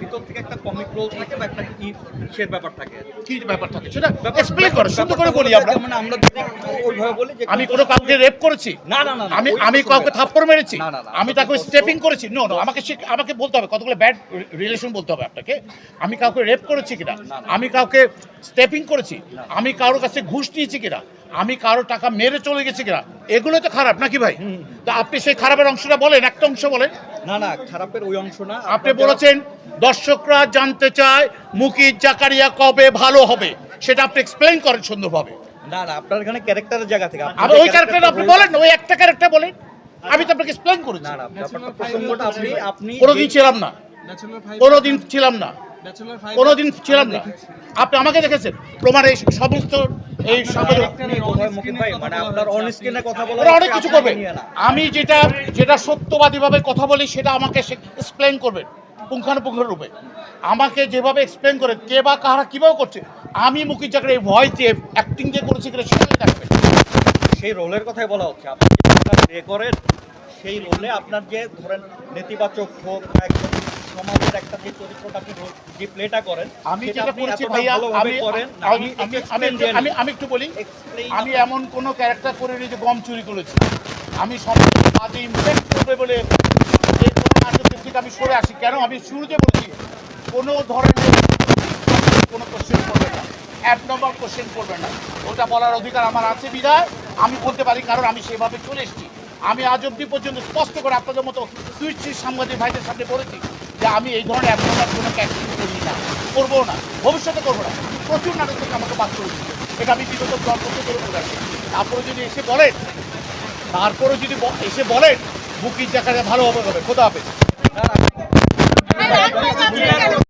ভিতর থেকে একটা কমিক রোল থাকে বা একটা ব্যাপার থাকে। কি ব্যাপার থাকে? সেটা এক্সপ্লেন করো সুন্দর করে বলি আমরা। মানে আমরা ওইভাবে বলি যে আমি কোনো কাউকে রেপ করেছি? না না না আমি আমি কাউকে থাপ্পড় মেরেছি? না, না, না, আমি তাকে স্টেপিং করেছি? নো নো আমাকে আমাকে বলতে হবে কতগুলো ব্যাড রিলেশন বলতে হবে আপনাকে। আমি কাউকে রেপ করেছি কিনা? আমি কাউকে স্টেপিং করেছি? আমি কারোর কাছে ঘুষ নিয়েছি কিনা? আমি কারও টাকা মেরে চলে গেছি কিনা এগুলো তো খারাপ নাকি ভাই? তা আপনি সেই খারাপের অংশটা বলেন একটা অংশ বলেন। না না খারাপের ওই অংশ না। আপনি বলেছেন দর্শকরা জানতে চায় মুকিত জাকারিয়া কবে ভালো হবে সেটা আপনি এক্সপ্লেন করেন সুন্দরভাবে। না না আপনার এখানে ক্যারেক্টারের জায়গা থেকে আপনি ওই ক্যারেক্টার আপনি বলেন না, ওই একটা ক্যারেক্টার বলেন। আমি তো আপনাকে এক্সপ্লেইন করেছি। না না প্রসঙ্গটা আপনি আপনি কোনোদিন ছিলাম না। কোনোদিন ছিলাম না। কোনোদিন ছিলাম না। আপনি আমাকে দেখেছেন। প্রমাণ এই সমস্ত এই মানে অনেক কিছু করবে। আমি যেটা যেটা সত্যবাদীভাবে কথা বলি সেটা আমাকে এক্সপ্লেন করবেন পুঙ্খানুপুঙ্খ রূপে। আমাকে যেভাবে এক্সপ্লেন করে কে বা কারা কীভাবে করছে আমি মুখির চাকরি এই ভয়েস দিয়ে অ্যাক্টিং দিয়ে করেছি কিনা সেটাই দেখবেন সেই রোলের কথাই বলা হচ্ছে। আপনি যে করেন সেই রোলে আপনার যে ধরেন নেতিবাচক হোক বা একদম সমাজের একটা যে চরিত্রটা আপনি যে প্লেটা করেন আমি যেটা করেছি ভাইয়া আমি আমি আমি একটু বলি আমি এমন কোনো ক্যারেক্টার করিনি যে গম চুরি করেছি। আমি সমাজ কাজে ইমপ্যাক্ট করবে বলে যে কোনো নাটকের থেকে আমি সরে আসি। কেন? আমি শুরুতে বলছি কোনো ধরনের কোনো কোশ্চেন করবে না। এক নম্বর কোশ্চেন করবে না। ওটা বলার অধিকার আমার আছে বিদায় আমি বলতে পারি কারণ আমি সেভাবে চলে এসেছি। আমি আজ অব্দি পর্যন্ত স্পষ্ট করে আপনাদের মতো সুইচ সাংবাদিক ভাইদের সামনে বলেছি যে আমি এই ধরনের নম্বর কোনো ক্যাকটিং করি না করব না, ভবিষ্যতে করব না, প্রচুর নাটক থেকে আমাকে বাদ করে দিচ্ছে এটা আমি বিগত দশ বছর ধরে বলে তারপরে যদি এসে বলেন, তারপরে যদি এসে বলেন বুকির জায়গাটা ভালো হবে হবে খোদা হবে